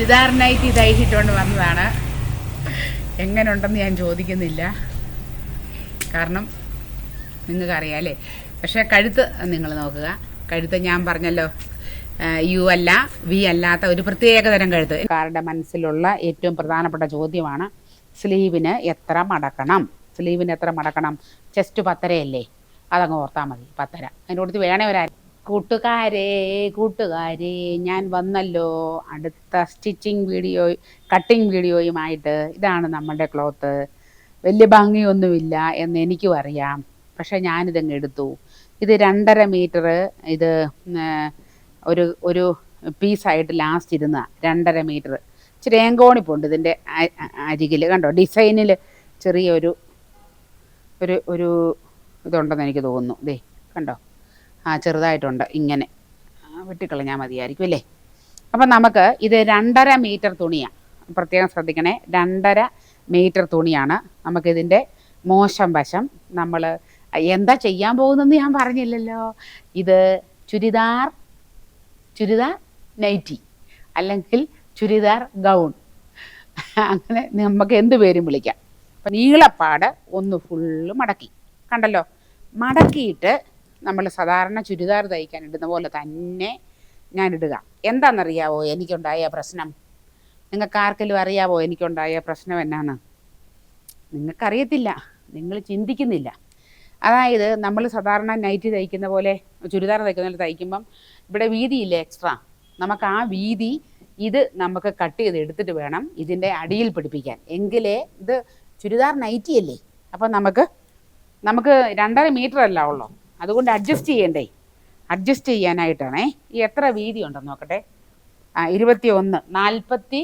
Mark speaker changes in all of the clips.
Speaker 1: Churidar night തയ്ച്ചിട്ടുകൊണ്ട് വന്നതാണ്. എങ്ങനെയുണ്ടെന്ന് ഞാൻ ചോദിക്കുന്നില്ല. കാരണം നിങ്ങൾക്കറിയാലേ പക്ഷേ കഴുത്ത് നിങ്ങൾ നോക്കുക. കഴുത്ത് ഞാൻ പറഞ്ഞല്ലോ യു അല്ല വി അല്ലാത്ത ഒരു പ്രത്യേകതരം കഴുത്ത്. കാരുടെ മനസ്സിലുള്ള ഏറ്റവും പ്രധാനപ്പെട്ട ചോദ്യമാണ് സ്ലീവിന് എത്ര മടക്കണം? സ്ലീവിന് എത്ര മടക്കണം? ചെസ്റ്റ് പത്തരയല്ലേ? അതങ്ങ് ഓർത്താൽ മതി പത്തര. അതിന്റെ കൊടുത്ത് വേണേ ഒരു കൂട്ടുകാരെ കൂട്ടുകാരെ ഞാൻ വന്നല്ലോ. അടുത്ത സ്റ്റിച്ചിങ് വീഡിയോ കട്ടിങ് വീഡിയോയുമായിട്ട് ഇതാണ് നമ്മുടെ ക്ലോത്ത് വലിയ ഭംഗിയൊന്നുമില്ല എന്ന് എനിക്കും അറിയാം. പക്ഷെ ഞാനിതങ്ങ് എടുത്തു. ഇത് രണ്ടര മീറ്റർ ഇത് ഒരു ഒരു പീസായിട്ട് ലാസ്റ്റ് ഇരുന്ന രണ്ടര മീറ്റർ ഇച്ചിരി ഏങ്കോണിപ്പുണ്ട് ഇതിന്റെ അരികിൽ കണ്ടോ? ഡിസൈനിൽ ചെറിയൊരു ഒരു ഒരു ഇതുണ്ടെന്ന് എനിക്ക് തോന്നുന്നു. ദേ കണ്ടോ? ആ ചെറുതായിട്ടുണ്ട്. ഇങ്ങനെ. വെട്ടിക്കളഞ്ഞാൽ മതിയായിരിക്കും അല്ലേ? അപ്പം നമുക്ക് ഇത് രണ്ടര മീറ്റർ തുണിയാണ് പ്രത്യേകം ശ്രദ്ധിക്കണേ. രണ്ടര മീറ്റർ തുണിയാണ് നമുക്കിതിന്റെ മോശം വശം. നമ്മൾ എന്താ ചെയ്യാൻ പോകുന്നതെന്ന് ഞാൻ പറഞ്ഞില്ലല്ലോ. ഇത് ചുരിദാർ ചുരിദാർ നൈറ്റി അല്ലെങ്കിൽ ചുരിദാർ ഗൗൺ. അങ്ങനെ നമുക്ക് എന്ത് പേരും വിളിക്കാം. അപ്പം നീളപ്പാട് ഒന്ന് ഫുള്ള് മടക്കി. കണ്ടല്ലോ? മടക്കിയിട്ട് നമ്മൾ സാധാരണ ചുരിദാർ തയ്ക്കാൻ ഇടുന്ന പോലെ തന്നെ ഞാൻ ഇടുക എന്താണെന്നറിയാവോ? എനിക്കുണ്ടായ പ്രശ്നം. നിങ്ങൾക്ക് ആർക്കെങ്കിലും അറിയാവോ എനിക്കുണ്ടായ പ്രശ്നം എന്നാണ്? നിങ്ങൾക്കറിയത്തില്ല. നിങ്ങൾ ചിന്തിക്കുന്നില്ല. അതായത് നമ്മൾ സാധാരണ നൈറ്റ് തയ്ക്കുന്ന പോലെ ചുരിദാർ തയ്ക്കുന്ന പോലെ തയ്ക്കുമ്പം ഇവിടെ വീതിയില്ല എക്സ്ട്രാ? നമുക്ക് ആ വീതി ഇത് നമുക്ക് കട്ട് ചെയ്ത് എടുത്തിട്ട് വേണം ഇതിന്റെ അടിയിൽ പിടിപ്പിക്കാൻ. എങ്കിലേ ഇത് ചുരിദാർ നൈറ്റി അല്ലേ അപ്പം നമുക്ക് നമുക്ക് രണ്ടര മീറ്റർ അല്ല ഉള്ളൂ. അതുകൊണ്ട് അഡ്ജസ്റ്റ് ചെയ്യണ്ടേ? അഡ്ജസ്റ്റ് ചെയ്യാനായിട്ടാണേ. ഈ എത്ര വീതി ഉണ്ടെന്ന് നോക്കട്ടെ. ആ ഇരുപത്തി ഒന്ന് നാൽപ്പത്തി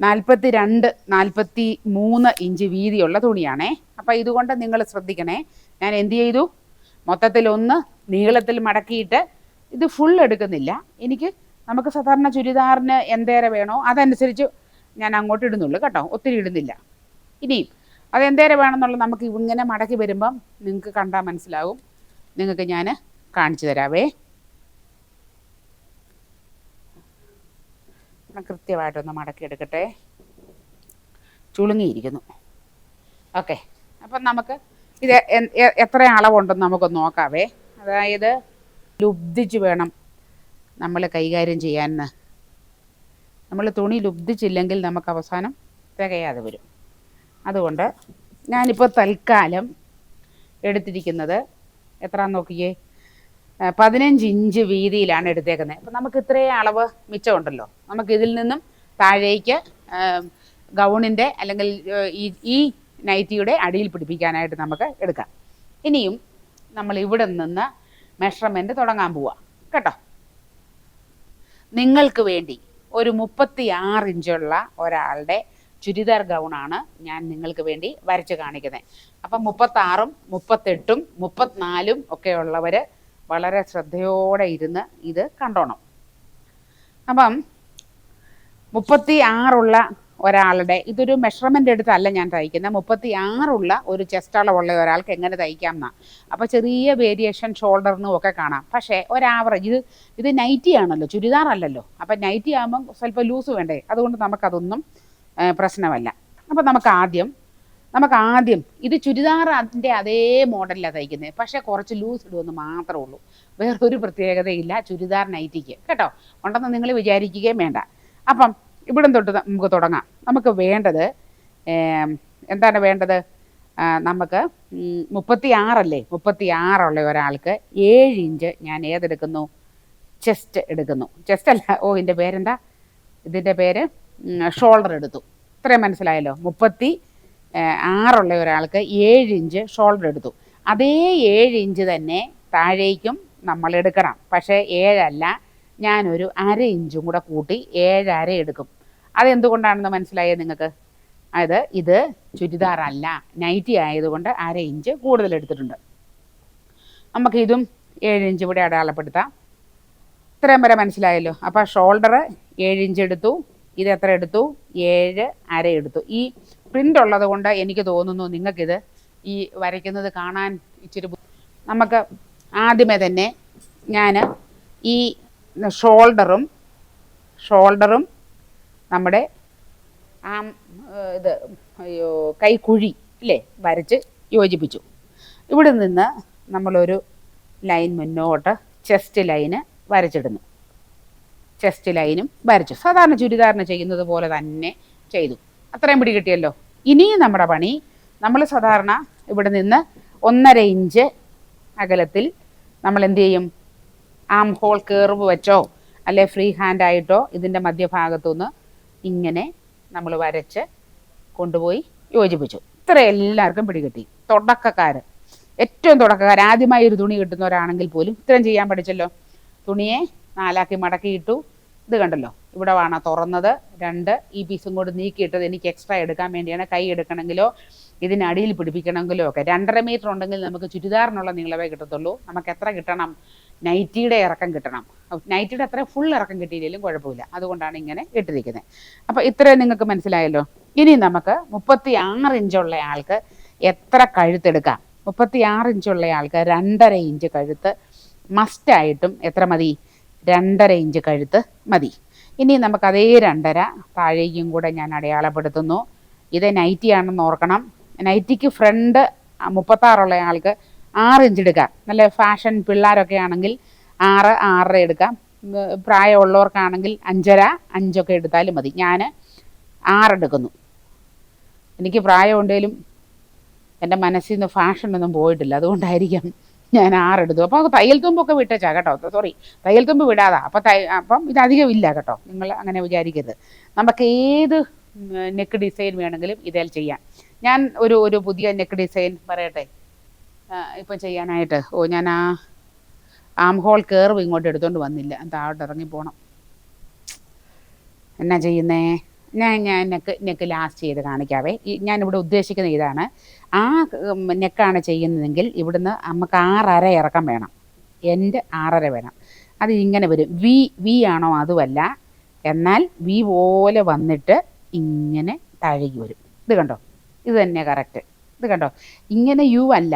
Speaker 1: നാൽപ്പത്തി രണ്ട് നാൽപ്പത്തി മൂന്ന് ഇഞ്ച് വീതിയുള്ള തുണിയാണേ. അപ്പോൾ ഇതുകൊണ്ട് നിങ്ങൾ ശ്രദ്ധിക്കണേ. ഞാൻ എന്ത് ചെയ്തു? മൊത്തത്തിൽ ഒന്ന് നീളത്തിൽ മടക്കിയിട്ട് ഇത് ഫുൾ എടുക്കുന്നില്ല. എനിക്ക് നമുക്ക് സാധാരണ ചുരിദാറിന് എന്തേരെ വേണോ അതനുസരിച്ച് ഞാൻ അങ്ങോട്ട് ഇടുന്നുള്ളൂ കേട്ടോ. ഒത്തിരി ഇടുന്നില്ല. ഇനിയും അതെന്തേരെ വേണമെന്നുള്ളത് നമുക്ക് ഇങ്ങനെ മടക്കി വരുമ്പം നിങ്ങൾക്ക് കണ്ടാൽ മനസ്സിലാവും. നിങ്ങൾക്ക് ഞാൻ കാണിച്ചു തരാവേ. കൃത്യമായിട്ടൊന്ന് മടക്കിയെടുക്കട്ടെ. ചുളുങ്ങിയിരിക്കുന്നു. ഓക്കെ. അപ്പം നമുക്ക് ഇത് എത്ര അളവുണ്ടെന്ന് നമുക്കൊന്ന് നോക്കാവേ. അതായത് ലുബ്ധിച്ച് വേണം നമ്മൾ കൈകാര്യം ചെയ്യാൻ നമ്മൾ തുണി ലുബ്ധിച്ചില്ലെങ്കിൽ നമുക്ക് അവസാനം തികയാതെ വരും. അതുകൊണ്ട് ഞാനിപ്പോൾ തൽക്കാലം എടുത്തിരിക്കുന്നത് എത്രയാന്ന് നോക്കിയേ? പതിനഞ്ച് ഇഞ്ച് വീതിയിലാണ് എടുത്തേക്കുന്നത്. അപ്പം നമുക്ക് ഇത്രയും അളവ് മിച്ചമുണ്ടല്ലോ. നമുക്ക് ഇതിൽ നിന്നും താഴേക്ക് ഗൗണിന്റെ അല്ലെങ്കിൽ ഈ ഈ നൈറ്റിയുടെ അടിയിൽ പിടിപ്പിക്കാനായിട്ട് നമുക്ക് എടുക്കാം. ഇനിയും നമ്മൾ ഇവിടെ നിന്ന് മെഷർമെന്റ് തുടങ്ങാൻ പോവാം. കേട്ടോ? നിങ്ങൾക്ക് വേണ്ടി ഒരു മുപ്പത്തി ആറ് ഇഞ്ചുള്ള ഒരാളുടെ ചുരിദാർ ഗൗണാണ് ഞാൻ നിങ്ങൾക്ക് വേണ്ടി വരച്ച് കാണിക്കുന്നത്. അപ്പം മുപ്പത്താറും മുപ്പത്തെട്ടും മുപ്പത്തിനാലും ഒക്കെ ഉള്ളവർ വളരെ ശ്രദ്ധയോടെ ഇരുന്ന് ഇത് കണ്ടോണം. അപ്പം മുപ്പത്തി ആറുള്ള ഒരാളുടെ ഇതൊരു മെഷർമെന്റ് എടുത്തല്ല ഞാൻ തയ്ക്കുന്നത്. മുപ്പത്തി ആറുള്ള ഒരു ചെസ്റ്റ് ഒരാൾക്ക് എങ്ങനെ തയ്ക്കാം എന്നാ അപ്പോൾ ചെറിയ വേരിയേഷൻ ഷോൾഡറിനും ഒക്കെ കാണാം. പക്ഷേ ഒരാവറേജ് ഇത് ഇത് നൈറ്റി ആണല്ലോ ചുരിദാർ അല്ലല്ലോ. അപ്പം നൈറ്റി ആകുമ്പം സ്വല്പം ലൂസ് വേണ്ടേ? അതുകൊണ്ട് നമുക്കതൊന്നും പ്രശ്നമല്ല. അപ്പം നമുക്ക് ആദ്യം നമുക്ക് ആദ്യം ഇത് ചുരിദാർ അതിന്റെ അതേ മോഡലിലാണ് തയ്ക്കുന്നത് പക്ഷേ കുറച്ച് ലൂസ് ഇടുമെന്ന് മാത്രമേ ഉള്ളൂ. വേറൊരു പ്രത്യേകതയില്ല ചുരിദാർ നൈറ്റിക്ക്. കേട്ടോ? ഉണ്ടെന്ന് നിങ്ങൾ വിചാരിക്കുകയും വേണ്ട. അപ്പം ഇവിടം തൊട്ട് നമുക്ക് തുടങ്ങാം. നമുക്ക് വേണ്ടത് എന്താണ് വേണ്ടത്? നമുക്ക് മുപ്പത്തി ആറല്ലേ മുപ്പത്തി ആറുള്ള ഒരാൾക്ക് ഏഴ് ഇഞ്ച് ഞാൻ ഏതെടുക്കുന്നു? ചെസ്റ്റ് എടുക്കുന്നു. ചെസ്റ്റ് അല്ല ഓ ഇതിന്റെ പേരെന്താ? ഇതിന്റെ പേര് ഷോൾഡർ എടുത്തു. ഇത്രയും മനസ്സിലായല്ലോ? മുപ്പത്തി ആറുള്ള ഒരാൾക്ക് ഏഴ് ഇഞ്ച് ഷോൾഡർ എടുത്തു. അതേ ഏഴ് ഇഞ്ച് തന്നെ താഴേക്കും നമ്മൾ എടുക്കണം. പക്ഷേ ഏഴല്ല ഞാനൊരു അര ഇഞ്ചും കൂടെ കൂട്ടി ഏഴര എടുക്കും. അതെന്തുകൊണ്ടാണെന്ന് മനസ്സിലായത് നിങ്ങൾക്ക്? അതായത് ഇത് ചുരിദാറല്ല നൈറ്റി ആയതുകൊണ്ട് അര ഇഞ്ച് കൂടുതൽ എടുത്തിട്ടുണ്ട്. നമുക്ക് ഇതും ഏഴ് ഇഞ്ച് ഇവിടെ അടയാളപ്പെടുത്താം. ഇത്രയും വരെ മനസ്സിലായല്ലോ? അപ്പോൾ ഷോൾഡർ ഏഴ് ഇഞ്ച് എടുത്തു. ഇത് എത്ര എടുത്തു? ഏഴ് അര എടുത്തു. ഈ പ്രിന്റ് ഉള്ളത് കൊണ്ട് എനിക്ക് തോന്നുന്നു നിങ്ങൾക്കിത് ഈ വരയ്ക്കുന്നത് കാണാൻ ഇച്ചിരി നമുക്ക് ആദ്യമേ തന്നെ ഞാൻ ഈ ഷോൾഡറും ഷോൾഡറും നമ്മുടെ ആ ഇത് അയ്യോ കൈക്കുഴി ഇല്ലേ? വരച്ച് യോജിപ്പിച്ചു. ഇവിടെ നിന്ന് നമ്മളൊരു ലൈൻ മുന്നോട്ട് ചെസ്റ്റ് ലൈന് വരച്ചിടുന്നു. ചെസ്റ്റ് ലൈനും വരച്ചു. സാധാരണ ചുരിദാറിന് ചെയ്യുന്നത് പോലെ തന്നെ ചെയ്തു. അത്രയും പിടി കിട്ടിയല്ലോ ഇനിയും നമ്മുടെ പണി നമ്മൾ സാധാരണ ഇവിടെ നിന്ന് ഒന്നര ഇഞ്ച് അകലത്തിൽ നമ്മൾ എന്ത് ചെയ്യും? ആം ഹോൾ കേർവ് വെച്ചോ അല്ലെ ഫ്രീ ഹാൻഡ് ആയിട്ടോ ഇതിന്റെ മധ്യഭാഗത്തുനിന്ന് ഇങ്ങനെ നമ്മൾ വരച്ച് കൊണ്ടുപോയി യോജിപ്പിച്ചു. ഇത്ര എല്ലാവർക്കും പിടികിട്ടി. തുടക്കക്കാർ ഏറ്റവും തുടക്കക്കാർ ആദ്യമായി ഒരു തുണി കിട്ടുന്നവരാണെങ്കിൽ പോലും ഇത്രയും ചെയ്യാൻ പഠിച്ചല്ലോ. തുണിയെ നാലാക്കി മടക്കിയിട്ടു ഇത് കണ്ടല്ലോ. ഇവിടെ വേണം തുറന്നത്. രണ്ട് ഈ പീസും കൂടി നീക്കിയിട്ടത് എനിക്ക് എക്സ്ട്രാ എടുക്കാൻ വേണ്ടിയാണ്. കൈ എടുക്കണമെങ്കിലോ ഇതിനടിയിൽ പിടിപ്പിക്കണമെങ്കിലോ ഒക്കെ. രണ്ടര മീറ്റർ ഉണ്ടെങ്കിൽ നമുക്ക് ചുരിദാറിനുള്ള നീളമേ കിട്ടത്തുള്ളൂ. നമുക്ക് എത്ര കിട്ടണം? നൈറ്റിയുടെ ഇറക്കം കിട്ടണം. നൈറ്റിയുടെ അത്ര ഫുൾ ഇറക്കം കിട്ടിയില്ലെങ്കിലും കുഴപ്പമില്ല. അതുകൊണ്ടാണ് ഇങ്ങനെ ഇട്ടിരിക്കുന്നത്. അപ്പോൾ ഇത്രയും നിങ്ങൾക്ക് മനസ്സിലായല്ലോ. ഇനി നമുക്ക് മുപ്പത്തി ആറ് ഇഞ്ചുള്ള ആൾക്ക് എത്ര കഴുത്തെടുക്കാം മുപ്പത്തി ആറ് ഇഞ്ചുള്ള ആൾക്ക് രണ്ടര ഇഞ്ച് കഴുത്ത് മസ്റ്റായിട്ടും എത്ര മതി? രണ്ടര ഇഞ്ച് കഴുത്ത് മതി. ഇനി നമുക്ക് അതേ രണ്ടര താഴേക്കും കൂടെ ഞാൻ അടയാളപ്പെടുത്തുന്നു. ഇത് നൈറ്റി ആണെന്ന് ഓർക്കണം. നൈറ്റിക്ക് ഫ്രണ്ട് മുപ്പത്താറുള്ള ആൾക്ക് ആറ് ഇഞ്ച് എടുക്കാം. നല്ല ഫാഷൻ പിള്ളേരൊക്കെ ആണെങ്കിൽ ആറ് ആറര എടുക്കാം. പ്രായമുള്ളവർക്കാണെങ്കിൽ അഞ്ചര അഞ്ചൊക്കെ എടുത്താലും മതി. ഞാൻ ആറെടുക്കുന്നു എനിക്ക് പ്രായമുണ്ടെങ്കിലും എന്റെ മനസ്സിൽ നിന്ന് ഫാഷനൊന്നും പോയിട്ടില്ല. അതുകൊണ്ടായിരിക്കാം ഞാൻ ആറെടുത്തു. അപ്പോൾ തയ്യൽ തുമ്പൊക്കെ വിട്ടേച്ചാ കേട്ടോ. സോറി തയ്യൽ തുമ്പ് വിടാതാ. അപ്പം തൈ അപ്പം ഇതധികം ഇല്ല കേട്ടോ. നിങ്ങൾ അങ്ങനെ വിചാരിക്കരുത്. നമുക്ക് ഏത് നെക്ക് ഡിസൈൻ വേണമെങ്കിലും ഇതിൽ ചെയ്യാം. ഞാൻ ഒരു ഒരു പുതിയ നെക്ക് ഡിസൈൻ പറയട്ടെ? ഇപ്പം ചെയ്യാനായിട്ട്. ഓ ഞാൻ ആ ആം ഹോൾ കയറും ഇങ്ങോട്ട് എടുത്തുകൊണ്ട് വന്നില്ല. താഴോട്ട് ഇറങ്ങി പോകണം എന്നാ ചെയ്യുന്നേ? ഞാൻ ഞാൻ നെക്ക് നെക്ക് ലാസ്റ്റ് ചെയ്ത് കാണിക്കാവേ. ഞാനിവിടെ ഉദ്ദേശിക്കുന്ന ഇതാണ്. ആ നെക്കാണ് ചെയ്യുന്നതെങ്കിൽ ഇവിടുന്ന് നമുക്ക് ആറര ഇറക്കം വേണം. എന്റെ ആറര വേണം. അത് ഇങ്ങനെ വരും. വി വി ആണോ അതുമല്ല. എന്നാൽ വി പോലെ വന്നിട്ട് ഇങ്ങനെ താഴേക്ക് വരും. ഇത് കണ്ടോ? ഇത് തന്നെ കറക്റ്റ് ഇത് കണ്ടോ? ഇങ്ങനെ യു അല്ല.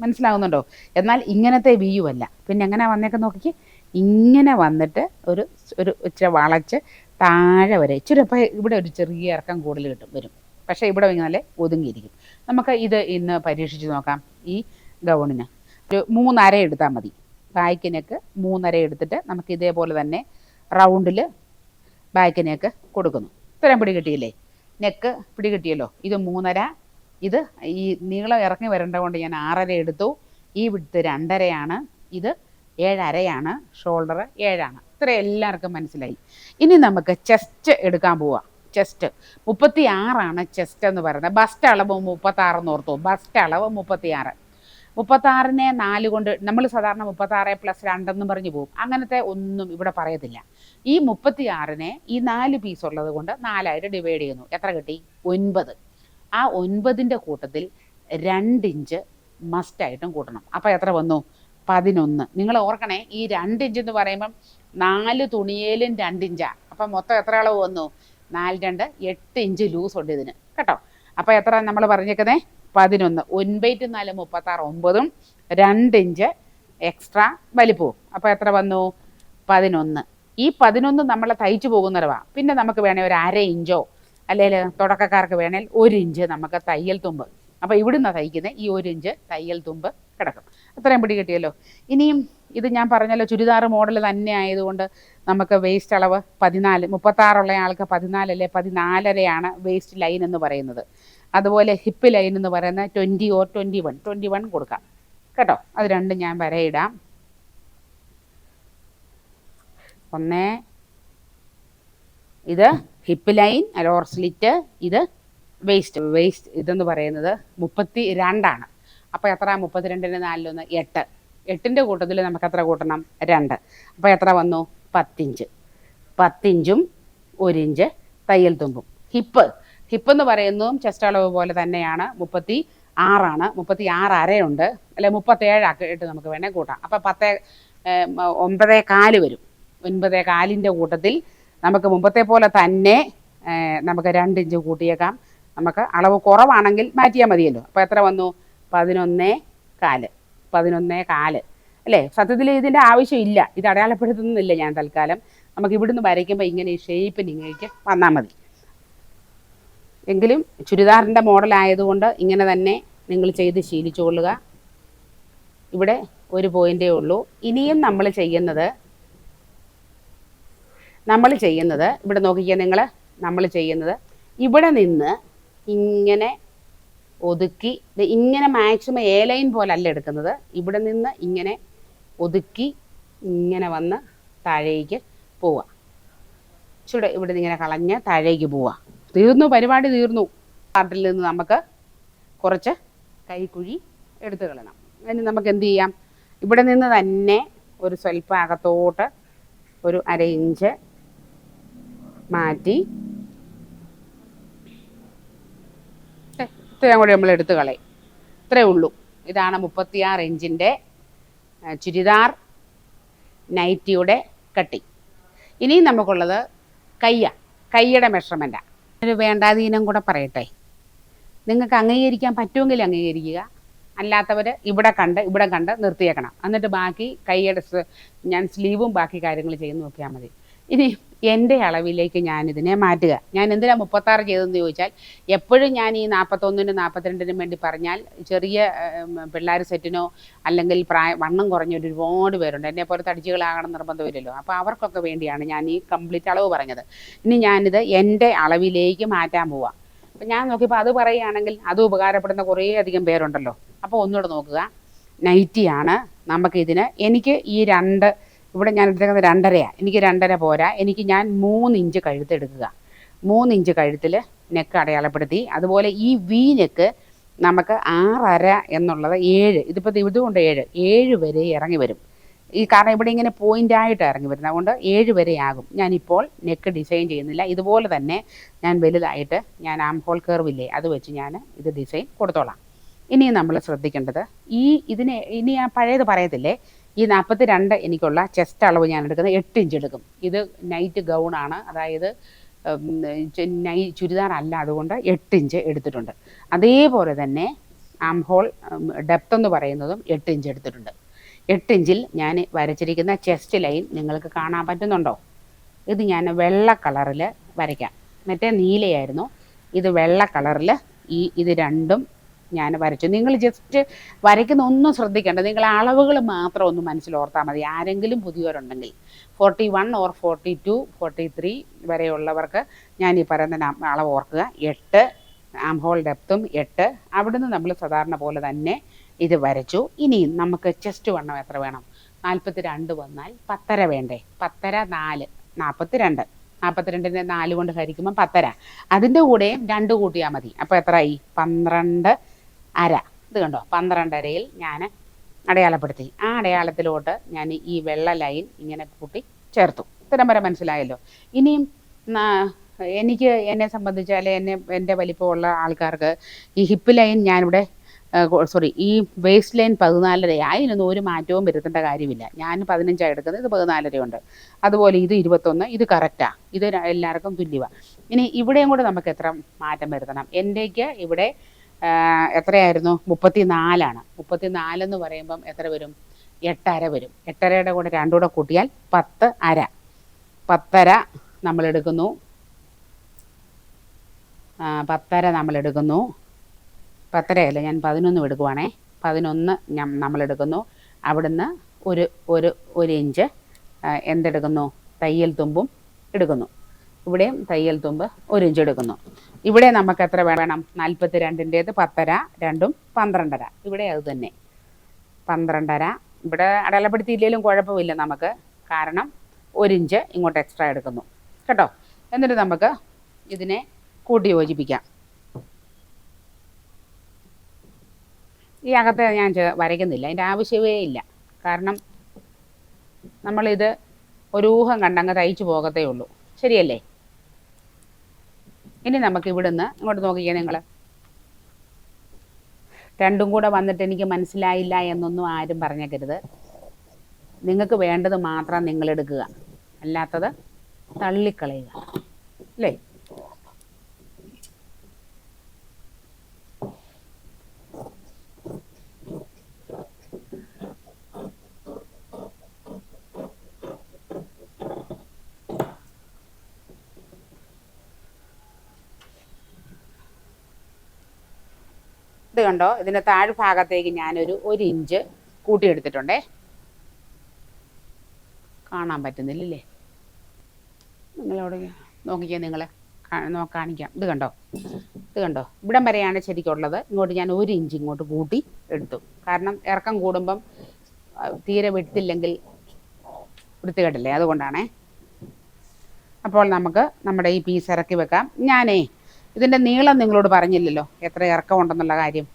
Speaker 1: മനസ്സിലാവുന്നുണ്ടോ? എന്നാൽ ഇങ്ങനത്തെ വി യു അല്ല. പിന്നെ എങ്ങനെ വന്നേക്കെ നോക്കിക്ക്. ഇങ്ങനെ വന്നിട്ട് ഒരു ഒരു ഇച്ചിരി വളച്ച് താഴെ വരെ ഇച്ചിരി അപ്പം ഇവിടെ ഒരു ചെറിയ ഇറക്കം കൂടുതൽ കിട്ടും വരും. പക്ഷേ ഇവിടെ ഇങ്ങനെ ഒതുങ്ങിയിരിക്കും. നമുക്ക് ഇത് ഇന്ന് പരീക്ഷിച്ച് നോക്കാം. ഈ ഗൗണിന് ഒരു മൂന്നര എടുത്താൽ മതി. ബാക്കിനേക്ക് മൂന്നര എടുത്തിട്ട് നമുക്ക് ഇതേപോലെ തന്നെ റൗണ്ടിൽ ബാക്കിനേക്ക് കൊടുക്കുന്നു. ഇത്രയും പിടി കിട്ടിയില്ലേ? നെക്ക് പിടി കിട്ടിയല്ലോ? ഇത് മൂന്നര. ഇത് ഈ നീളം ഇറങ്ങി വരേണ്ട കൊണ്ട് ഞാൻ ആറര എടുത്തു. ഈ വിടുത്ത് രണ്ടരയാണ്. ഇത് ഏഴരയാണ്. ഷോൾഡർ ഏഴാണ്. ഇത്ര എല്ലാവർക്കും മനസ്സിലായി. ഇനി നമുക്ക് ചെസ്റ്റ് എടുക്കാൻ പോവാം. ചെസ്റ്റ് മുപ്പത്തി ആറാണ് ചെസ്റ്റ് എന്ന് പറയുന്നത്. ബസ്റ്റ് അളവ് മുപ്പത്താറെന്ന് ഓർത്തു. ബസ്റ്റ് അളവ് മുപ്പത്തി ആറ് മുപ്പത്താറിനെ നാല് കൊണ്ട് നമ്മൾ സാധാരണ മുപ്പത്താറ് പ്ലസ് രണ്ടെന്ന് പറഞ്ഞു പോകും. അങ്ങനത്തെ ഒന്നും ഇവിടെ പറയത്തില്ല. ഈ മുപ്പത്തി ആറിനെ ഈ നാല് പീസ് ഉള്ളത് കൊണ്ട് നാലായിട്ട് ഡിവൈഡ് ചെയ്യുന്നു. എത്ര കിട്ടി? ഒൻപത്. ആ ഒൻപതിന്റെ കൂട്ടത്തിൽ രണ്ടിഞ്ച് മസ്റ്റായിട്ടും കൂട്ടണം. അപ്പോൾ എത്ര വന്നു? പതിനൊന്ന്. നിങ്ങൾ ഓർക്കണേ ഈ രണ്ടിഞ്ച് എന്ന് പറയുമ്പം നാല് തുണിയേലും രണ്ടിഞ്ചാണ് അപ്പം മൊത്തം എത്ര അളവ് വന്നു? നാല് രണ്ട് എട്ട് ഇഞ്ച് ലൂസ് ഉണ്ട് ഇതിന്. കേട്ടോ? അപ്പോൾ എത്ര നമ്മൾ പറഞ്ഞേക്കുന്നേ? പതിനൊന്ന്. ഒൻപത് നാല് മുപ്പത്താറ് ഒമ്പതും രണ്ട് ഇഞ്ച് എക്സ്ട്രാ വലിപ്പവും. അപ്പോൾ എത്ര വന്നു? പതിനൊന്ന്. ഈ പതിനൊന്ന് നമ്മൾ തയ്ച്ചു പോകുന്നവരാ പിന്നെ നമുക്ക് വേണേൽ ഒരു അര ഇഞ്ചോ അല്ലെങ്കിൽ തുടക്കക്കാർക്ക് വേണേൽ ഒരു ഇഞ്ച് നമുക്ക് തയ്യൽ തുമ്പ്. അപ്പോൾ ഇവിടുന്ന് തയ്ക്കുന്നത് ഈ ഒരു ഇഞ്ച് തയ്യൽ തുമ്പ് കിടക്കും. അത്രയും പിടി കിട്ടിയല്ലോ. ഇനിയും ഇത് ഞാൻ പറഞ്ഞല്ലോ ചുരിദാർ മോഡൽ തന്നെ ആയതുകൊണ്ട് നമുക്ക് വേസ്റ്റ് അളവ് പതിനാല് മുപ്പത്താറുള്ള ആൾക്ക് പതിനാലല്ലേ പതിനാലരയാണ് വേസ്റ്റ് ലൈൻ എന്ന് പറയുന്നത്. അതുപോലെ ഹിപ്പ് ലൈൻ എന്ന് പറയുന്നത് twenty or twenty one twenty one കൊടുക്കാം. കേട്ടോ? അത് രണ്ടും ഞാൻ വരയിടാം. ഒന്ന് ഇത് ഹിപ്പ് ലൈൻ അലോർ സ്ലിറ്റ് ഇത് വേസ്റ്റ് വേസ്റ്റ് ഇതെന്ന് പറയുന്നത് മുപ്പത്തി രണ്ടാണ് അപ്പോൾ എത്ര മുപ്പത്തിരണ്ടിന് നാലിലൊന്ന് എട്ട്. എട്ടിന്റെ കൂട്ടത്തിൽ നമുക്ക് എത്ര കൂട്ടണം? രണ്ട്. അപ്പോൾ എത്ര വന്നു? പത്തിഞ്ച്. പത്തിഞ്ചും ഒരിഞ്ച് തയ്യൽ തുമ്പും. ഹിപ്പ്. ഹിപ്പ് എന്ന് പറയുന്നതും ചെസ്റ്റ് അളവ് പോലെ തന്നെയാണ്. മുപ്പത്തി ആറാണ്. മുപ്പത്തി ആറ് അരയുണ്ട്. അല്ലെ മുപ്പത്തേഴാക്കിയിട്ട് നമുക്ക് വേണേൽ കൂട്ടാം. അപ്പോൾ പത്തേ ഒമ്പതേ കാൽ വരും. ഒൻപതേ കാലിന്റെ കൂട്ടത്തിൽ നമുക്ക് മുമ്പത്തെ പോലെ തന്നെ നമുക്ക് രണ്ട് ഇഞ്ച് കൂട്ടിയേക്കാം. നമുക്ക് അളവ് കുറവാണെങ്കിൽ മാറ്റിയാൽ മതിയല്ലോ. അപ്പോൾ എത്ര വന്നു? പതിനൊന്നേ കാൽ. പതിനൊന്നേ കാൽ. അല്ലേ? സത്യത്തിൽ ഇതിന്റെ ആവശ്യമില്ല ഇത് അടയാളപ്പെടുത്തുന്നില്ല ഞാൻ തൽക്കാലം. നമുക്ക് ഇവിടുന്ന് വരയ്ക്കുമ്പോൾ ഇങ്ങനെ ഈ ഷേപ്പ് നിങ്ങൾക്ക് വന്നാൽ മതി. എങ്കിലും ചുരിദാറിന്റെ മോഡലായതുകൊണ്ട് ഇങ്ങനെ തന്നെ നിങ്ങൾ ചെയ്ത് ശീലിച്ചുകൊള്ളുക ഇവിടെ ഒരു പോയിന്റേ ഉള്ളൂ. ഇനിയും നമ്മൾ ചെയ്യുന്നത് നമ്മൾ ചെയ്യുന്നത് ഇവിടെ നോക്കിക്കുക നിങ്ങൾ നമ്മൾ ചെയ്യുന്നത് ഇവിടെ നിന്ന് ഇങ്ങനെ ഒതുക്കി. ഇങ്ങനെ മാക്സിമം എ ലൈൻ അല്ല എടുക്കുന്നത്. ഇവിടെ നിന്ന് ഇങ്ങനെ ഒതുക്കി ഇങ്ങനെ വന്ന് താഴേക്ക് പോവുക. ചുടെ ഇവിടെ നിന്ന് ഇങ്ങനെ കളഞ്ഞ് താഴേക്ക് പോവുക. തീർന്നു പരിപാടി തീർന്നു. കാർഡിൽ നിന്ന് നമുക്ക് കുറച്ച് കൈക്കുഴി എടുത്തു കളയണം. അതിന് നമുക്ക് എന്ത് ചെയ്യാം? ഇവിടെ നിന്ന് തന്നെ ഒരു സ്വല്പം അകത്തോട്ട് ഒരു അര ഇഞ്ച് മാറ്റി ദേ, ഇത്രയും കൂടി നമ്മൾ എടുത്തു കളയും. ഇത്രയേ ഉള്ളൂ. ഇതാണ് മുപ്പത്തിയാറ് ഇഞ്ചിന്റെ ചുരിദാർ നൈറ്റിയുടെ കട്ടിങ് ഇനിയും നമുക്കുള്ളത് കയ്യ കയ്യുടെ മെഷർമെന്റാണ് ഒരു വേണ്ടാതീനം കൂടെ പറയട്ടെ. നിങ്ങൾക്ക് അംഗീകരിക്കാൻ പറ്റുമെങ്കിൽ അംഗീകരിക്കുക. അല്ലാത്തവർ ഇവിടെ കണ്ട് ഇവിടെ കണ്ട് നിർത്തിയേക്കണം. എന്നിട്ട് ബാക്കി കൈയുടെ ഞാൻ സ്ലീവും ബാക്കി കാര്യങ്ങൾ ചെയ്ത് നോക്കിയാൽ മതി. ഇനി എന്റെ അളവിലേക്ക് ഞാനിതിനെ മാറ്റുക. ഞാൻ എന്തിനാണ് മുപ്പത്താറ് ചെയ്തതെന്ന് ചോദിച്ചാൽ എപ്പോഴും ഞാൻ ഈ നാൽപ്പത്തൊന്നിനും നാൽപ്പത്തിരണ്ടിനും വേണ്ടി പറഞ്ഞാൽ ചെറിയ പിള്ളേർ സെറ്റിനോ അല്ലെങ്കിൽ പ്രായ വണ്ണം കുറഞ്ഞൊരു ഒരുപാട് പേരുണ്ട്. എന്നെ പോലെ തടിച്ചുകളാകണം നിർബന്ധമില്ലല്ലോ. അപ്പോൾ അവർക്കൊക്കെ വേണ്ടിയാണ് ഞാൻ ഈ കംപ്ലീറ്റ് അളവ് പറഞ്ഞത്. ഇനി ഞാനിത് എന്റെ അളവിലേക്ക് മാറ്റാൻ പോവാം. അപ്പം ഞാൻ നോക്കിയപ്പോൾ അത് പറയുകയാണെങ്കിൽ അത് ഉപകാരപ്പെടുന്ന കുറേ അധികം പേരുണ്ടല്ലോ. അപ്പോൾ ഒന്നുകൂടെ നോക്കുക. നൈറ്റിയാണ്. നമുക്കിതിന് എനിക്ക് ഈ രണ്ട് ഇവിടെ ഞാൻ എടുത്തേക്കുന്നത് രണ്ടരയാണ് എനിക്ക് രണ്ടര പോരാ. എനിക്ക് ഞാൻ മൂന്ന് ഇഞ്ച് കഴുത്തെടുക്കുക മൂന്ന് ഇഞ്ച് കഴുത്തിൽ നെക്ക് അടയാളപ്പെടുത്തി. അതുപോലെ ഈ വി നെക്ക് നമുക്ക് ആറര എന്നുള്ളത് ഏഴ്. ഇതിപ്പോൾ ഇതുകൊണ്ട് ഏഴ്. ഏഴ് വരെ ഇറങ്ങി വരും. ഈ കാരണം ഇവിടെ ഇങ്ങനെ പോയിന്റ് ആയിട്ട് ഇറങ്ങി വരുന്നത്. അതുകൊണ്ട് ഏഴ് വരെ ആകും. ഞാനിപ്പോൾ നെക്ക് ഡിസൈൻ ചെയ്യുന്നില്ല. ഇതുപോലെ തന്നെ ഞാൻ വലുതായിട്ട് ഞാൻ ആം ഹോൾ കർവില്ലേ അത് വെച്ച് ഞാൻ ഇത് ഡിസൈൻ കൊടുത്തോളാം. ഇനി നമ്മൾ ശ്രദ്ധിക്കേണ്ടത് ഈ ഇതിനെ ഇനി ഞാൻ പഴയത് പറയത്തില്ലേ? ഈ നാൽപ്പത്തി രണ്ട് എനിക്കുള്ള ചെസ്റ്റ് അളവ് ഞാൻ എടുക്കുന്നത് എട്ട് ഇഞ്ച് എടുക്കും. ഇത് നൈറ്റ് ഗൗൺ ആണ്. അതായത് നൈ ചുരിദാർ അല്ല അതുകൊണ്ട് എട്ട് ഇഞ്ച് എടുത്തിട്ടുണ്ട്. അതേപോലെ തന്നെ ആം ഹോൾ ഡെപ്ത് എന്ന് പറയുന്നതും എട്ട് ഇഞ്ച് എടുത്തിട്ടുണ്ട്. എട്ട് ഇഞ്ചിൽ ഞാൻ വരച്ചിരിക്കുന്ന ചെസ്റ്റ് ലൈൻ നിങ്ങൾക്ക് കാണാൻ പറ്റുന്നുണ്ടോ? ഇത് ഞാൻ വെള്ള കളറിൽ വരയ്ക്കാം. മറ്റേ നീലയായിരുന്നു. ഇത് വെള്ള കളറിൽ ഈ ഇത് രണ്ടും ഞാൻ വരച്ചു. നിങ്ങൾ ജസ്റ്റ് വരയ്ക്കുന്ന ഒന്നും ശ്രദ്ധിക്കേണ്ട. നിങ്ങൾ അളവുകൾ മാത്രം ഒന്ന് മനസ്സിൽ ഓർത്താൽ മതി. ആരെങ്കിലും പുതിയവരുണ്ടെങ്കിൽ. Forty one or forty two forty three വരെയുള്ളവർക്ക് ഞാൻ ഈ പറയുന്ന അളവ് ഓർക്കുക. എട്ട് ആം ഹോൾ ഡെപ്തും എട്ട്. അവിടുന്ന് നമ്മൾ സാധാരണ പോലെ തന്നെ ഇത് വരച്ചു. ഇനിയും നമുക്ക് ചെസ്റ്റ് വണ്ണം എത്ര വേണം? നാൽപ്പത്തി രണ്ട് വന്നാൽ പത്തര വേണ്ടേ? പത്തര നാല്. നാൽപ്പത്തി രണ്ട് നാൽപ്പത്തിരണ്ടിനെ നാല് കൊണ്ട് ഹരിക്കുമ്പോൾ പത്തര. അതിന്റെ കൂടെയും രണ്ട് കൂട്ടിയാൽ മതി. അപ്പോൾ എത്രയായി? പന്ത്രണ്ട് അര. ഇത് കണ്ടോ? പന്ത്രണ്ടരയിൽ ഞാൻ അടയാളപ്പെടുത്തി. ആ അടയാളത്തിലോട്ട് ഞാൻ ഈ വെള്ള ലൈൻ ഇങ്ങനെ കൂട്ടി ചേർത്തു. ഇത്തരം വരെ മനസ്സിലായല്ലോ. ഇനിയും എനിക്ക് എന്നെ സംബന്ധിച്ചാൽ എന്നെ എന്റെ വലിപ്പമുള്ള ആൾക്കാർക്ക് ഈ ഹിപ്പ് ലൈൻ ഞാനിവിടെ സോറി ഈ വേസ്റ്റ് ലൈൻ പതിനാലരയായി. അതിനൊന്നും ഒരു മാറ്റവും വരുത്തേണ്ട കാര്യമില്ല. ഞാൻ പതിനഞ്ചാണ് എടുക്കുന്നത് ഇത് പതിനാലരയുണ്ട്. അതുപോലെ ഇത് ഇരുപത്തൊന്ന് ഇത് കറക്റ്റാണ് ഇത് എല്ലാവർക്കും തുല്യമാണ് ഇനി ഇവിടെയും കൂടെ നമുക്ക് എത്ര മാറ്റം വരുത്തണം? എന്റെക്ക് ഇവിടെ എത്രയായിരുന്നു? മുപ്പത്തി നാലാണ് മുപ്പത്തി നാലെന്ന് പറയുമ്പം എത്ര വരും? എട്ടര വരും. എട്ടരയുടെ കൂടെ രണ്ടുകൂടെ കൂട്ടിയാൽ പത്ത് അര. പത്തര നമ്മൾ എടുക്കുന്നു. പത്തര നമ്മൾ എടുക്കുന്നു. പത്തരയല്ല? ഞാൻ പതിനൊന്ന് എടുക്കുവാണേ. പതിനൊന്ന് ഞാൻ നമ്മളെടുക്കുന്നു അവിടുന്ന് ഒരു ഒരു ഒരു ഇഞ്ച് എന്തെടുക്കുന്നു? തയ്യൽ തുമ്പും എടുക്കുന്നു. ഇവിടെയും തയ്യൽ തുമ്പ് ഒരു ഇഞ്ച് എടുക്കുന്നു. ഇവിടെ നമുക്ക് എത്ര വേണം? നാൽപ്പത്തി രണ്ടിന്റേത് പത്തര രണ്ടും പന്ത്രണ്ടര. ഇവിടെ അത് തന്നെ. പന്ത്രണ്ടര. ഇവിടെ അടയാളപ്പെടുത്തിയില്ലെങ്കിലും കുഴപ്പമില്ല നമുക്ക്. കാരണം ഒരു ഇഞ്ച് ഇങ്ങോട്ട് എക്സ്ട്രാ എടുക്കുന്നു. കേട്ടോ? എന്നിട്ട് നമുക്ക് ഇതിനെ കൂട്ടി യോജിപ്പിക്കാം. ഈ അകത്തെ ഞാൻ വരയ്ക്കുന്നില്ല. അതിന്റെ ആവശ്യമേ ഇല്ല. കാരണം നമ്മളിത് ഒരു ഊഹം കണ്ടങ്ങ് തയ്ച്ചു പോകത്തേ ഉള്ളൂ. ശരിയല്ലേ? ഇനി നമുക്ക് ഇവിടുന്ന് ഇങ്ങോട്ട് നോക്കിക്കേ നിങ്ങൾ രണ്ടും കൂടെ വന്നിട്ട് എനിക്ക് മനസ്സിലായില്ല എന്നൊന്നും ആരും പറഞ്ഞേക്കരുത്. നിങ്ങൾക്ക് വേണ്ടത് മാത്രം നിങ്ങൾ എടുക്കുക. അല്ലാത്തത് തള്ളിക്കളയുക. അല്ലേ? ഇത് കണ്ടോ? ഇതിന്റെ താഴ്ഭാഗത്തേക്ക് ഞാനൊരു ഒരു ഇഞ്ച് കൂട്ടിയെടുത്തിട്ടുണ്ടേ. കാണാൻ പറ്റുന്നില്ലല്ലേ? നിങ്ങളോട് നോക്കിക്കാൻ നിങ്ങൾ കാണിക്കാം. ഇത് കണ്ടോ? ഇത് കണ്ടോ? ഇവിടം വരെയാണ് ശരിക്കുള്ളത്. ഇങ്ങോട്ട് ഞാൻ ഒരു ഇഞ്ച് ഇങ്ങോട്ട് കൂട്ടി എടുത്തു. കാരണം ഇറക്കം കൂടുമ്പം തീരെ വിട്ടില്ലെങ്കിൽ വൃത്തികെട്ടില്ലേ? അതുകൊണ്ടാണേ. അപ്പോൾ നമുക്ക് നമ്മുടെ ഈ പീസ് ഇറക്കി വെക്കാം. ഞാനേ ഇതിന്റെ നീളം നിങ്ങളോട് പറഞ്ഞില്ലല്ലോ. എത്ര ഇറക്കം ഉണ്ടെന്നുള്ള കാര്യം.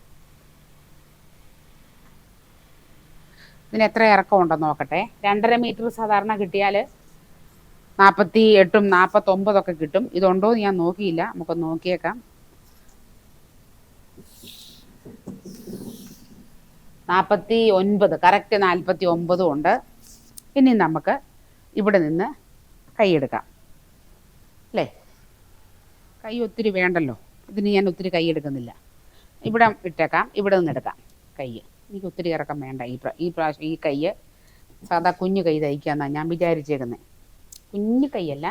Speaker 1: ഇതിന് എത്ര ഇറക്കം ഉണ്ടെന്ന് നോക്കട്ടെ. രണ്ടര മീറ്റർ സാധാരണ കിട്ടിയാൽ നാൽപ്പത്തി എട്ടും നാൽപ്പത്തൊമ്പതൊക്കെ കിട്ടും. ഇതുണ്ടോ എന്ന് ഞാൻ നോക്കിയില്ല. നമുക്ക് നോക്കിയേക്കാം. നാൽപ്പത്തി ഒൻപത് കറക്റ്റ് നാൽപ്പത്തി ഒമ്പതും ഉണ്ട്. ഇനി നമുക്ക് ഇവിടെ നിന്ന് കൈയെടുക്കാം കൈ ഒത്തിരി വേണ്ടല്ലോ. ഇതിന് ഞാൻ ഒത്തിരി കൈ എടുക്കുന്നില്ല. ഇവിടെ ഇട്ടേക്കാം. ഇവിടെ നിന്ന് എടുക്കാം കൈ. എനിക്ക് ഒത്തിരി ഇറക്കം വേണ്ട. ഈ ഈ പ്രാവശ്യം ഈ കൈ സാധാ കുഞ്ഞു കൈ തയ്ക്കാന്നാണ് ഞാൻ വിചാരിച്ചേക്കുന്നത് കുഞ്ഞു കൈയല്ല.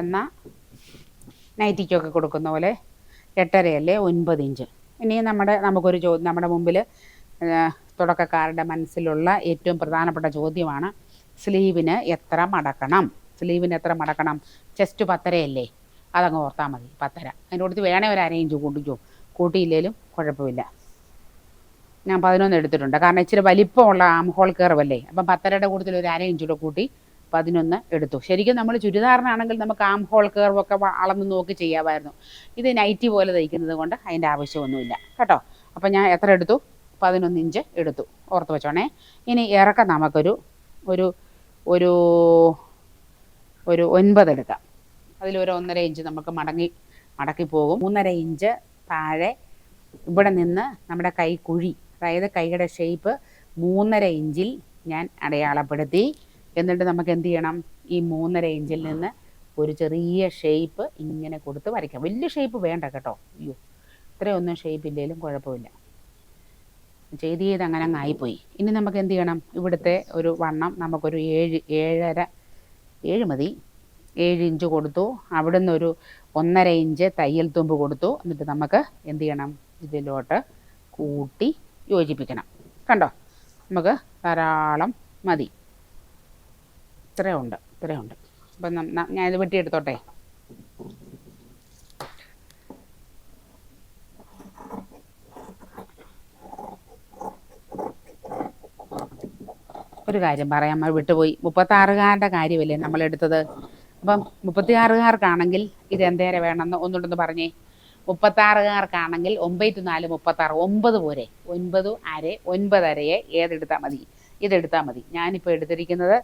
Speaker 1: എന്നാൽ നൈറ്റിക്കൊക്കെ കൊടുക്കുന്ന പോലെ എട്ടരയല്ലേ ഒൻപത് ഇഞ്ച്. ഇനി നമ്മുടെ നമുക്കൊരു ചോദ്യം നമ്മുടെ മുമ്പിൽ തുടക്കക്കാരുടെ മനസ്സിലുള്ള ഏറ്റവും പ്രധാനപ്പെട്ട ചോദ്യമാണ് സ്ലീവിന് എത്ര മടക്കണം? സ്ലീവിന് എത്ര മടക്കണം? ചെസ്റ്റ് പത്തരയല്ലേ? അതങ്ങ് ഓർത്താൽ മതി. പത്തര. അതിന്റെ കൂടുതൽ വേണേ ഒരു അര ഇഞ്ച് കൂട്ടിക്കോ കൂട്ടിയില്ലേലും കുഴപ്പമില്ല. ഞാൻ പതിനൊന്ന് എടുത്തിട്ടുണ്ട്. കാരണം ഇച്ചിരി വലിപ്പമുള്ള ആം ഹോൾ കയറുമല്ലേ അപ്പം പത്തരയുടെ കൂടുതൽ ഒരു അര കൂടെ കൂട്ടി പതിനൊന്ന് എടുത്തു. ശരിക്കും നമ്മൾ ചുരിദാറിനാണെങ്കിൽ നമുക്ക് ആം ഹോൾ കയറുമൊക്കെ അളന്ന് നോക്കി ചെയ്യാമായിരുന്നു. ഇത് നൈറ്റി പോലെ തയ്ക്കുന്നത് കൊണ്ട് അതിന്റെ ആവശ്യമൊന്നുമില്ല. കേട്ടോ? അപ്പം ഞാൻ എത്ര എടുത്തു? പതിനൊന്ന് ഇഞ്ച് എടുത്തു. ഓർത്ത് വെച്ചോണേ. ഇനി ഇറക്കം നമുക്കൊരു ഒരു ഒരു ഒരു ഒൻപത് എടുക്കാം. അതിലൊരു ഒന്നര ഇഞ്ച് നമുക്ക് മടങ്ങി മടക്കി പോകും. മൂന്നര ഇഞ്ച് താഴെ ഇവിടെ നിന്ന് നമ്മുടെ കൈ കുഴി അതായത് കൈയുടെ ഷേപ്പ് മൂന്നര ഇഞ്ചിൽ ഞാൻ അടയാളപ്പെടുത്തി. എന്നിട്ട് നമുക്ക് എന്ത് ചെയ്യണം? ഈ മൂന്നര ഇഞ്ചിൽ നിന്ന് ഒരു ചെറിയ ഷേപ്പ് ഇങ്ങനെ കൊടുത്ത് വരയ്ക്കാം. വലിയ ഷേപ്പ് വേണ്ട കേട്ടോ. അയ്യോ ഇത്രയൊന്നും ഷേപ്പ് ഇല്ലെങ്കിലും കുഴപ്പമില്ല. ചെയ്ത് ചെയ്ത് അങ്ങനെ അങ്ങ് ആയിപ്പോയി ഇനി നമുക്ക് എന്ത് ചെയ്യണം? ഇവിടുത്തെ ഒരു വണ്ണം നമുക്കൊരു ഏഴ് ഏഴര ഏഴ് മതി. ഏഴ് ഇഞ്ച് കൊടുത്തു. അവിടെ നിന്നൊരു ഒന്നര ഇഞ്ച് തയ്യൽ തുമ്പ് കൊടുത്തു. എന്നിട്ട് നമുക്ക് എന്ത് ചെയ്യണം? ഇതിലോട്ട് കൂട്ടി യോജിപ്പിക്കണം. കണ്ടോ? നമുക്ക് ധാരാളം മതി. ഇത്രയുണ്ട് ഇത്രയുണ്ട് അപ്പം ഞാനിത് വെട്ടിയെടുത്തോട്ടെ. ഒരു കാര്യം പറയാം വിട്ടുപോയി. മുപ്പത്താറുകാരുടെ കാര്യമല്ലേ നമ്മളെടുത്തത്? അപ്പം മുപ്പത്തിയാറുകാർക്കാണെങ്കിൽ ഇത് എന്തേരെ വേണമെന്ന് ഒന്നുകൊണ്ടൊന്ന് പറഞ്ഞേ. മുപ്പത്താറുകാർക്കാണെങ്കിൽ ഒമ്പത് ടു നാല് മുപ്പത്താറ് ഒമ്പത് പോരെ. ഒൻപത് അര ഒൻപതരയെ ഏതെടുത്താൽ മതി. ഇതെടുത്താൽ മതി. ഞാനിപ്പോൾ എടുത്തിരിക്കുന്നത്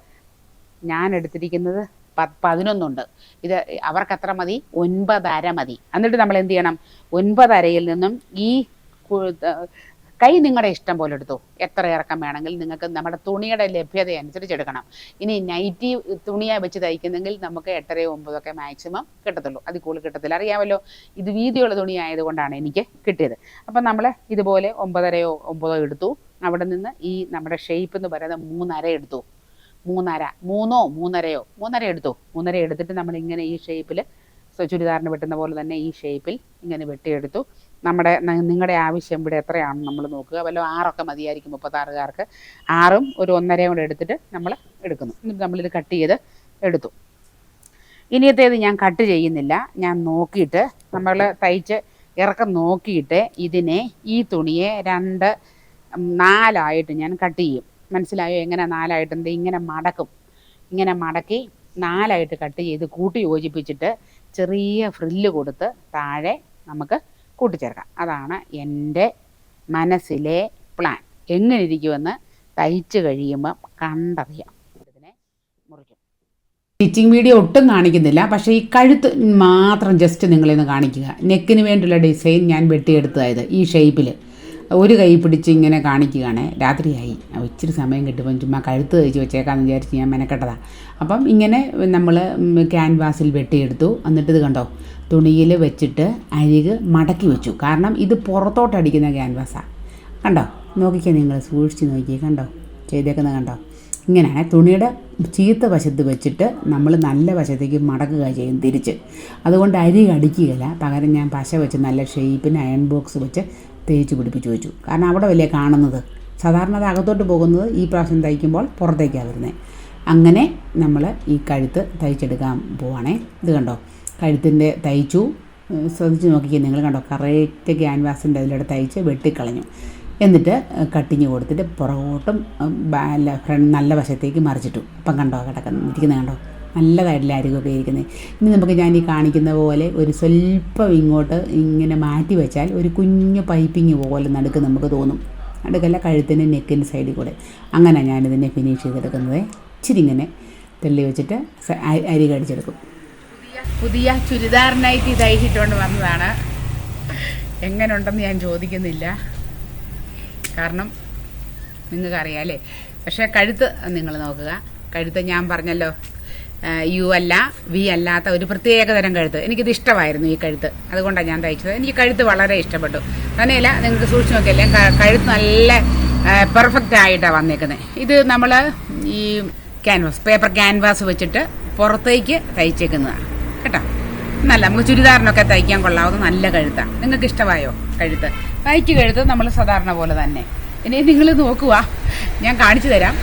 Speaker 1: ഞാൻ എടുത്തിരിക്കുന്നത് പ പതിനൊന്നുണ്ട്. ഇത് അവർക്ക് അത്ര മതി? ഒൻപതര മതി. എന്നിട്ട് നമ്മൾ എന്ത് ചെയ്യണം? ഒൻപതരയിൽ നിന്നും ഈ കു- നിങ്ങളുടെ ഇഷ്ടം പോലെ എടുത്തു. എത്ര ഇറക്കം വേണമെങ്കിൽ നിങ്ങൾക്ക് നമ്മുടെ തുണിയുടെ ലഭ്യത അനുസരിച്ച് എടുക്കണം. ഇനി നൈറ്റി തുണിയായി വെച്ച് തയ്ക്കുന്നെങ്കിൽ നമുക്ക് എട്ടരയോ ഒമ്പതൊക്കെ മാക്സിമം കിട്ടത്തുള്ളൂ. അതിൽ കൂടുതൽ കിട്ടത്തില്ല. അറിയാമല്ലോ ഇത് വീതിയുള്ള തുണി ആയതുകൊണ്ടാണ് എനിക്ക് കിട്ടിയത്. അപ്പം നമ്മൾ ഇതുപോലെ ഒമ്പതരയോ ഒമ്പതോ എടുത്തു. അവിടെ നിന്ന് ഈ നമ്മുടെ ഷേപ്പ് എന്ന് പറയുന്നത് മൂന്നര എടുത്തു. മൂന്നര മൂന്നോ മൂന്നരയോ? മൂന്നര എടുത്തു. മൂന്നര എടുത്തിട്ട് നമ്മൾ ഇങ്ങനെ ഈ ഷേപ്പിൽ ചുരിദാറിന് വെട്ടുന്ന പോലെ തന്നെ ഈ ഷേപ്പിൽ ഇങ്ങനെ വെട്ടിയെടുത്തു. നമ്മുടെ നിങ്ങളുടെ ആവശ്യം ഇവിടെ എത്രയാണ് നമ്മൾ നോക്കുക. വല്ല ആറൊക്കെ മതിയായിരിക്കും മുപ്പത്താറുകാർക്ക്. ആറും ഒരു ഒന്നരയും കൂടെ എടുത്തിട്ട് നമ്മൾ എടുക്കുന്നു. എന്നിട്ട് നമ്മളിത് കട്ട് ചെയ്ത് എടുത്തു. ഇനിയത്തേത് ഞാൻ കട്ട് ചെയ്യുന്നില്ല. ഞാൻ നോക്കിയിട്ട് നമ്മൾ തയ്ച്ച് ഇറക്കം നോക്കിയിട്ട് ഇതിനെ ഈ തുണിയെ രണ്ട് നാലായിട്ട് ഞാൻ കട്ട് ചെയ്യും. മനസ്സിലായോ? എങ്ങനെ നാലായിട്ട്? എന്ത് ഇങ്ങനെ മടക്കും. ഇങ്ങനെ മടക്കി നാലായിട്ട് കട്ട് ചെയ്ത് കൂട്ടി യോജിപ്പിച്ചിട്ട് ചെറിയ ഫ്രില്ല് കൊടുത്ത് താഴെ നമുക്ക് കൂട്ടിച്ചേർക്കാം. അതാണ് എന്റെ മനസ്സിലെ പ്ലാൻ എങ്ങനെ ഇരിക്കുമെന്ന് തയ്ച്ച് കഴിയുമ്പം കണ്ടറിയാം. ഇതിനെ മുറിക്കും. സ്റ്റിച്ചിങ് വീഡിയോ ഒട്ടും കാണിക്കുന്നില്ല. പക്ഷേ ഈ കഴുത്ത് മാത്രം ജസ്റ്റ് നിങ്ങളിന്ന് കാണിക്കുക. നെക്കിന് വേണ്ടിയുള്ള ഡിസൈൻ ഞാൻ വെട്ടിയെടുത്തതായത് ഈ ഷേപ്പിൽ ഒരു കൈ പിടിച്ച് ഇങ്ങനെ കാണിക്കുകയാണ്. രാത്രിയായി. ഇച്ചിരി സമയം കിട്ടുമ്പം ചുമ്മാ കഴുത്ത് തയ്ച്ച് വെച്ചേക്കാമെന്ന് വിചാരിച്ച് ഞാൻ മെനക്കെട്ടതാണ് അപ്പം ഇങ്ങനെ നമ്മൾ ക്യാൻവാസിൽ വെട്ടിയെടുത്തു. എന്നിട്ട് ഇത് കണ്ടോ? തുണിയിൽ വെച്ചിട്ട് അരിക് മടക്കി വെച്ചു. കാരണം ഇത് പുറത്തോട്ടടിക്കുന്ന ക്യാൻവാസാണ് കണ്ടോ? നോക്കിക്കേ നിങ്ങൾ സൂക്ഷിച്ച് നോക്കിയേ. കണ്ടോ? ചെയ്തേക്കുന്നത് കണ്ടോ? ഇങ്ങനെയാണ്. തുണിയുടെ ചീത്ത വശത്ത് വെച്ചിട്ട് നമ്മൾ നല്ല വശത്തേക്ക് മടക്കുക ചെയ്യും തിരിച്ച്. അതുകൊണ്ട് അരി അടിക്കുകയില്ല പകരം ഞാൻ പശ വെച്ച് നല്ല ഷേപ്പിന് അയൺ ബോക്സ് വെച്ച് തേച്ച് പിടിപ്പിച്ച് വെച്ചു. കാരണം അവിടെ വലിയ കാണുന്നത്. സാധാരണ അത് അകത്തോട്ട് പോകുന്നത് ഈ പ്രാവശ്യം തയ്ക്കുമ്പോൾ പുറത്തേക്കാണ് വരുന്നത് അങ്ങനെ നമ്മൾ ഈ കഴുത്ത് തയ്ച്ചെടുക്കാൻ പോവാണേ. ഇത് കണ്ടോ? കഴുത്തിന്റെ തയ്ച്ചു. ശ്രദ്ധിച്ച് നോക്കിക്കുക നിങ്ങൾ കണ്ടോ? കറക്റ്റ് ക്യാൻവാസിന്റെ അതിലൂടെ തയ്ച്ച് വെട്ടിക്കളഞ്ഞു. എന്നിട്ട് കട്ടിങ് കൊടുത്തിട്ട് പുറകോട്ടും നല്ല ഫ്രണ്ട് നല്ല വശത്തേക്ക് മറിച്ചിട്ടു. അപ്പം കണ്ടോ കിടക്കുന്ന ഇരിക്കുന്നത് കണ്ടോ? നല്ലതായിട്ടില്ല അരികൊക്കെ ഇരിക്കുന്നത് ഇനി നമുക്ക് ഞാൻ ഈ കാണിക്കുന്ന പോലെ ഒരു സ്വല്പം ഇങ്ങോട്ട് ഇങ്ങനെ മാറ്റി വെച്ചാൽ ഒരു കുഞ്ഞു പൈപ്പിങ് പോലെ നടുക്ക് നമുക്ക് തോന്നും. നടുക്കല്ല കഴുത്തിന് നെക്കിന്റെ സൈഡിൽ കൂടെ. അങ്ങനെ ഞാനിതിനെ ഫിനിഷ് ചെയ്തെടുക്കുന്നത്. ഇച്ചിരി ഇങ്ങനെ തെല്ലി വെച്ചിട്ട് അരി കടിച്ചെടുക്കും. പുതിയ ചുരിദാറിനായിട്ട് ഇത് തയ്ച്ചിട്ടുകൊണ്ട് വന്നതാണ്. എങ്ങനെയുണ്ടെന്ന് ഞാൻ ചോദിക്കുന്നില്ല. കാരണം നിങ്ങൾക്കറിയാം അല്ലേ? പക്ഷേ കഴുത്ത് നിങ്ങൾ നോക്കുക. കഴുത്ത് ഞാൻ പറഞ്ഞല്ലോ. യു അല്ല വി അല്ലാത്ത ഒരു പ്രത്യേക തരം കഴുത്ത്. എനിക്കിത് ഇഷ്ടമായിരുന്നു ഈ കഴുത്ത്. അതുകൊണ്ടാണ് ഞാൻ തയ്ച്ചത്. എനിക്ക് കഴുത്ത് വളരെ ഇഷ്ടപ്പെട്ടു. തന്നെയല്ല നിങ്ങൾക്ക് സൂക്ഷിച്ച് നോക്കിയല്ലേ കഴുത്ത് നല്ല പെർഫെക്റ്റ് ആയിട്ടാണ് വന്നേക്കുന്നത് ഇത് നമ്മൾ ഈ ക്യാൻവാസ് പേപ്പർ ക്യാൻവാസ് വെച്ചിട്ട് പുറത്തേക്ക് തയ്ച്ചേക്കുന്നതാണ്. കേട്ടോ? നല്ല നമുക്ക് ചുരിദാറിനൊക്കെ തയ്ക്കാൻ കൊള്ളാവുന്ന നല്ല കഴുത്താണ് നിങ്ങൾക്ക് ഇഷ്ടമായോ കഴുത്ത്? തയ്ക്ക് കഴുത്ത് നമ്മൾ സാധാരണ പോലെ തന്നെ. ഇനി നിങ്ങൾ നോക്കുക ഞാൻ കാണിച്ചു തരാം.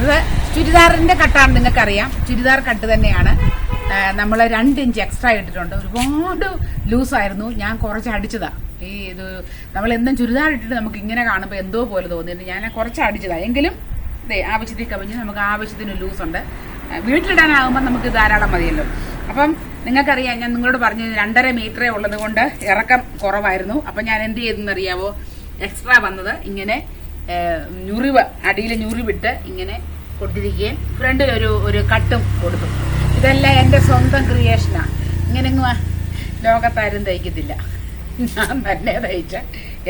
Speaker 1: ഇത് ചുരിദാറിന്റെ കട്ടാണ് നിങ്ങൾക്കറിയാം. ചുരിദാർ കട്ട് തന്നെയാണ്. നമ്മൾ രണ്ട് ഇഞ്ച് എക്സ്ട്രാ ഇട്ടിട്ടുണ്ട്. ഒരുപാട് ലൂസായിരുന്നു. ഞാൻ കുറച്ച് അടിച്ചതാ. ഈ ഇത് നമ്മൾ എന്നും ചുരിദാർ ഇട്ടിട്ട് നമുക്ക് ഇങ്ങനെ കാണുമ്പോൾ എന്തോ പോലെ തോന്നിയിട്ട് ഞാൻ കുറച്ച് അടിച്ചതാ. എങ്കിലും ദേ ആവശ്യത്തിൽ കവിഞ്ഞ് നമുക്ക് ആവശ്യത്തിന് ലൂസ് ഉണ്ട് ആ, വീട്ടിലിടാനാകുമ്പോൾ നമുക്ക് ധാരാളം മതിയല്ലോ. അപ്പം നിങ്ങൾക്കറിയാം ഞാൻ നിങ്ങളോട് പറഞ്ഞു രണ്ടര മീറ്ററേ ഉള്ളത് കൊണ്ട് ഇറക്കം കുറവായിരുന്നു. അപ്പം ഞാൻ എന്ത് ചെയ്തെന്നറിയാവോ? എക്സ്ട്രാ വന്നത് ഇങ്ങനെ ഞുറിവ് അടിയിൽ ഞുറിവിട്ട് ഇങ്ങനെ കൊടുത്തിരിക്കുകയും ഫ്രണ്ടിൽ ഒരു ഒരു കട്ടും കൊടുക്കും ഇതെല്ലാം എന്റെ സ്വന്തം ക്രിയേഷനാണ് ഇങ്ങനെ ലോകത്താരും തയ്ക്കത്തില്ല ഞാൻ തന്നെ തയ്ച്ച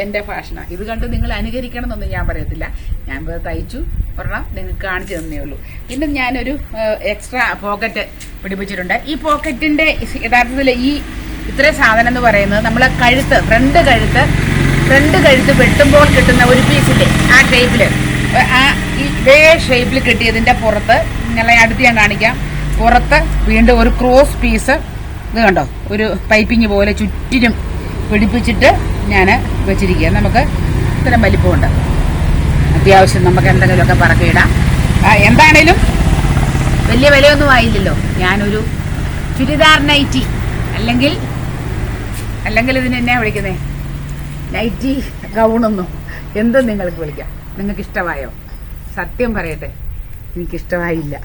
Speaker 1: എന്റെ ഫാഷനാണ് ഇത് കണ്ട് നിങ്ങൾ അനുകരിക്കണം എന്നൊന്നും ഞാൻ പറയത്തില്ല. ഞാൻ ഇപ്പോൾ തയ്ച്ചു. ഒരെണ്ണം നിങ്ങൾക്ക് കാണിച്ചു തന്നേ ഉള്ളൂ. പിന്നെ ഞാനൊരു എക്സ്ട്രാ പോക്കറ്റ് പിടിപ്പിച്ചിട്ടുണ്ട്. ഈ പോക്കറ്റിന്റെ യഥാർത്ഥത്തിൽ ഈ ഇത്രയും സാധനം എന്ന് പറയുന്നത് നമ്മളെ കഴുത്ത് ഫ്രണ്ട് കഴുത്ത് ഫ്രണ്ട് കഴുത്ത് വെട്ടുമ്പോൾ കിട്ടുന്ന ഒരു പീസിന്റെ ആ ഷേപ്പിൽ ആ ഇതേ ഷേപ്പിൽ കിട്ടിയതിന്റെ പുറത്ത് ഇങ്ങനെ അടുത്ത് ഞാൻ കാണിക്കാം. പുറത്ത് വീണ്ടും ഒരു ക്രോസ് പീസ് ഇത് കണ്ടോ? ഒരു പൈപ്പിങ് പോലെ ചുറ്റിനും പിടിപ്പിച്ചിട്ട് ഞാൻ വെച്ചിരിക്കുക നമുക്ക് ഇത്തരം വലിപ്പമുണ്ട്. അത്യാവശ്യം നമുക്ക് എന്തെങ്കിലുമൊക്കെ പറക്കിയിടാം. എന്താണേലും വലിയ വിലയൊന്നും ആയില്ലല്ലോ. ഞാനൊരു ചുരിദാർ നൈറ്റി അല്ലെങ്കിൽ അല്ലെങ്കിൽ ഇതിന് എന്നാ വിളിക്കുന്നേ? നൈറ്റി ഗൗണൊന്നും എന്തും നിങ്ങൾക്ക് വിളിക്കാം. നിങ്ങൾക്ക് ഇഷ്ടമായോ സത്യം പറയട്ടെ. എനിക്കിഷ്ടമായില്ല.